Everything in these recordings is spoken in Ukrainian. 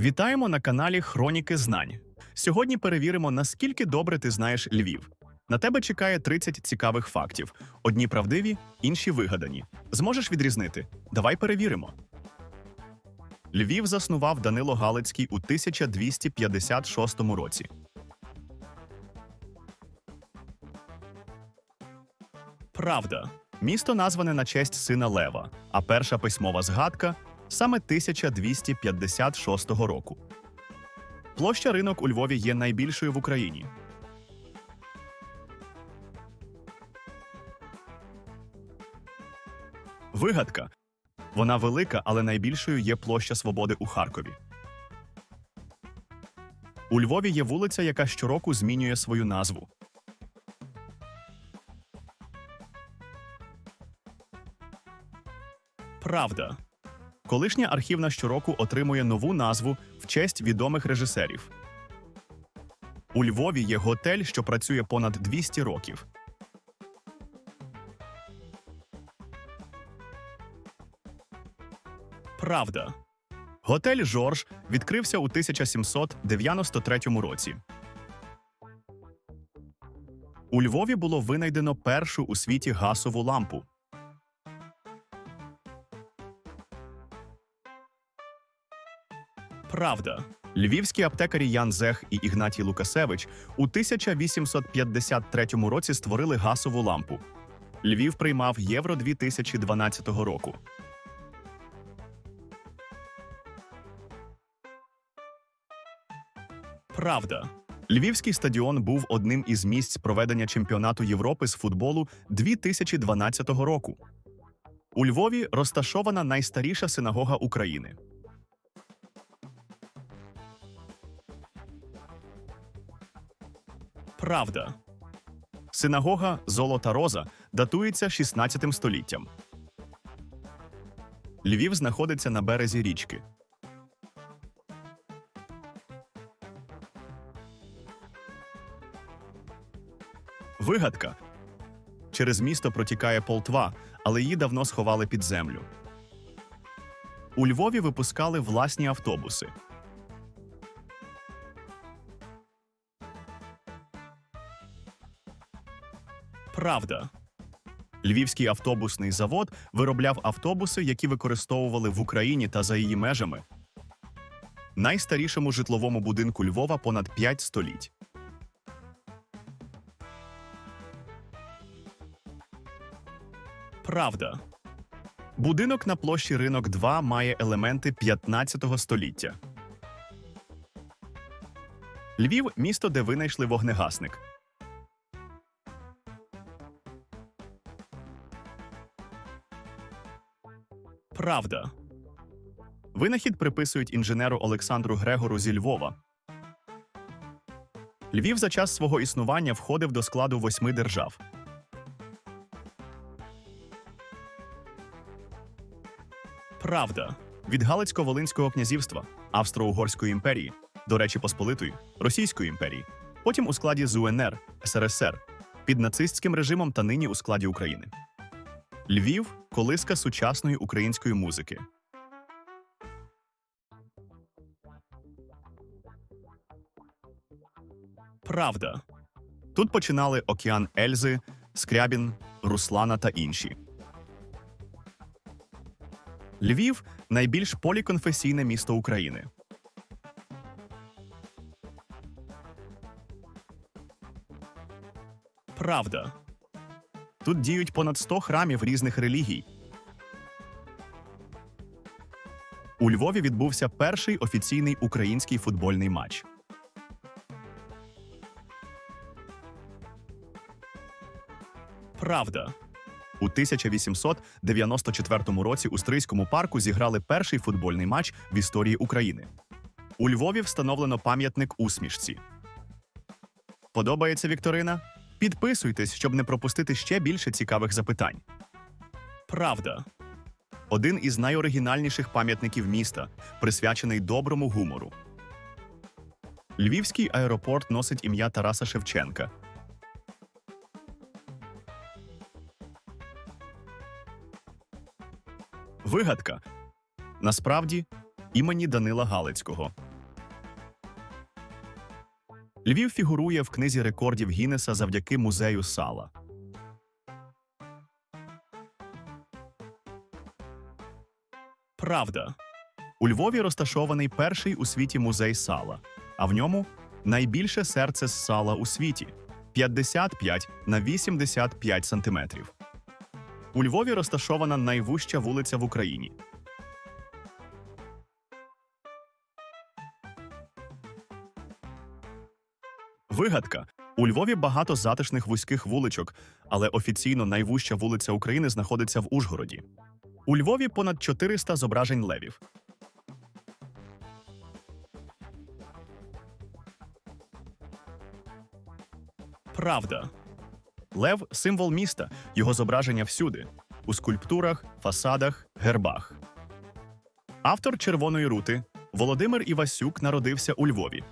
Вітаємо на каналі Хроніки Знань. Сьогодні перевіримо, наскільки добре ти знаєш Львів. На тебе чекає 30 цікавих фактів: одні правдиві, інші вигадані. Зможеш відрізнити? Давай перевіримо. Львів заснував Данило Галицький у 1256 році. Правда. Місто назване на честь сина Лева, а перша письмова згадка саме 1256 року. Площа ринок у Львові є найбільшою в Україні. Вигадка. Вона велика, але найбільшою є площа Свободи у Харкові. У Львові є вулиця, яка щороку змінює свою назву. Правда. Колишня архівна щороку отримує нову назву в честь відомих режисерів. У Львові є готель, що працює понад 200 років. Правда. Готель Жорж відкрився у 1793 році. У Львові було винайдено першу у світі гасову лампу. Правда. Львівські аптекарі Ян Зех і Ігнатій Лукасевич у 1853 році створили гасову лампу. Львів приймав Євро 2012 року. Правда. Львівський стадіон був одним із місць проведення чемпіонату Європи з футболу 2012 року. У Львові розташована найстаріша синагога України. Правда. Синагога Золота Роза датується 16 століттям. Львів знаходиться на березі річки. Вигадка. Через місто протікає Полтва, але її давно сховали під землю. У Львові випускали власні автобуси. Правда. Львівський автобусний завод виробляв автобуси, які використовували в Україні та за її межами. Найстарішому житловому будинку Львова понад 5 століть. Правда. Будинок на площі Ринок 2 має елементи 15 століття. Львів місто, де винайшли вогнегасник. Правда. Винахід приписують інженеру Олександру Грегору зі Львова. Львів за час свого існування входив до складу восьми держав. Правда. Від Галицько-Волинського князівства, Австро-Угорської імперії, до Речі Посполитої, Російської імперії, потім у складі ЗУНР, СРСР, під нацистським режимом та нині у складі України. Львів колиска сучасної української музики. Правда. Тут починали Океан Ельзи, Скрябін, Руслана та інші. Львів найбільш поліконфесійне місто України. Правда. Тут діють понад 100 храмів різних релігій. У Львові відбувся перший офіційний український футбольний матч. Правда. У 1894 році у Стрийському парку зіграли перший футбольний матч в історії України. У Львові встановлено пам'ятник усмішці. Подобається Вікторина? Підписуйтесь, щоб не пропустити ще більше цікавих запитань. Правда. Один із найоригінальніших пам'ятників міста, присвячений доброму гумору. Львівський аеропорт носить ім'я Тараса Шевченка. Вигадка. Насправді імені Данила Галицького. Львів фігурує в книзі рекордів Гіннеса завдяки музею сала. Правда. У Львові розташований перший у світі музей сала, а в ньому найбільше серце з сала у світі 55 на 85 сантиметрів. У Львові розташована найвужча вулиця в Україні. Вигадка. У Львові багато затишних вузьких вуличок, але офіційно найвужча вулиця України знаходиться в Ужгороді. У Львові понад 400 зображень левів. Правда. Лев символ міста, його зображення всюди у скульптурах, фасадах, гербах. Автор Червоної рути Володимир Івасюк народився у Львові.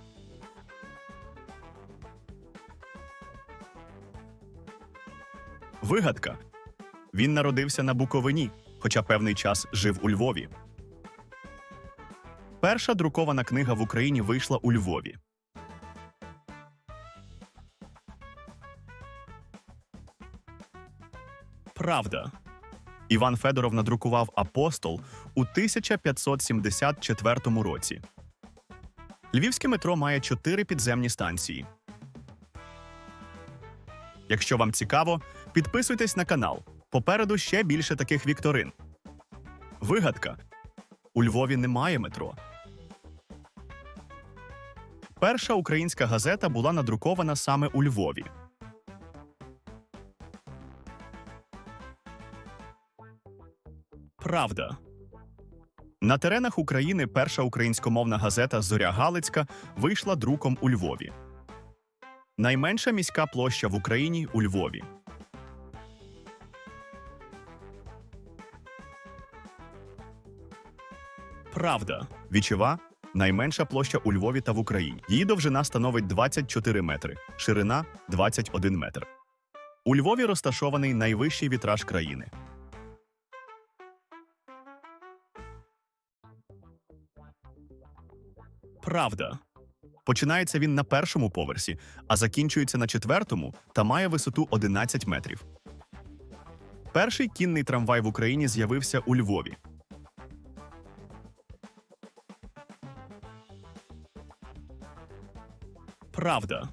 Вигадка. Він народився на Буковині, хоча певний час жив у Львові. Перша друкована книга в Україні вийшла у Львові. Правда. Іван Федоров надрукував Апостол у 1574 році. Львівське метро має чотири підземні станції. Якщо вам цікаво, підписуйтесь на канал. Попереду ще більше таких вікторин. Вигадка. У Львові немає метро. Перша українська газета була надрукована саме у Львові. Правда. На теренах України перша українськомовна газета Зоря Галицька вийшла друком у Львові. Найменша міська площа в Україні у Львові. Правда. Вічева найменша площа у Львові та в Україні. Її довжина становить 24 метри, ширина 21 метр. У Львові розташований найвищий вітраж країни. Правда. Починається він на першому поверсі, а закінчується на четвертому та має висоту 11 метрів. Перший кінний трамвай в Україні з'явився у Львові. Правда.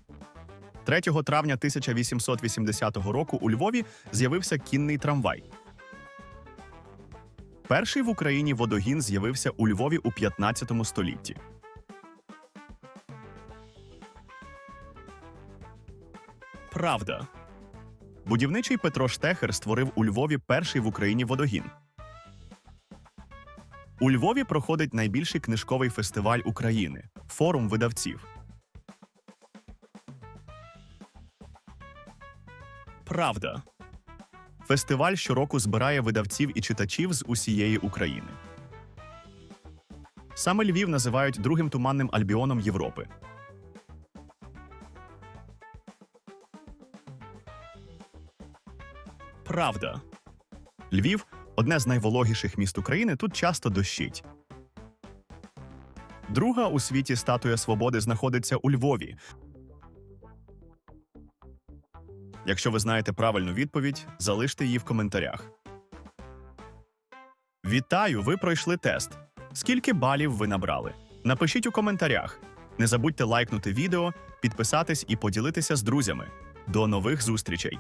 3 травня 1880 року у Львові з'явився кінний трамвай. Перший в Україні водогін з'явився у Львові у 15 столітті. Правда. Будівничий Петро Штехер створив у Львові перший в Україні водогін. У Львові проходить найбільший книжковий фестиваль України форум видавців. Правда. Фестиваль щороку збирає видавців і читачів з усієї України. Саме Львів називають другим туманним альбіоном Європи. Правда. Львів одне з найвологіших міст України. Тут часто дощить. Друга у світі статуя свободи знаходиться у Львові. Якщо ви знаєте правильну відповідь, залиште її в коментарях. Вітаю! Ви пройшли тест. Скільки балів ви набрали? Напишіть у коментарях. Не забудьте лайкнути відео, підписатись і поділитися з друзями. До нових зустрічей!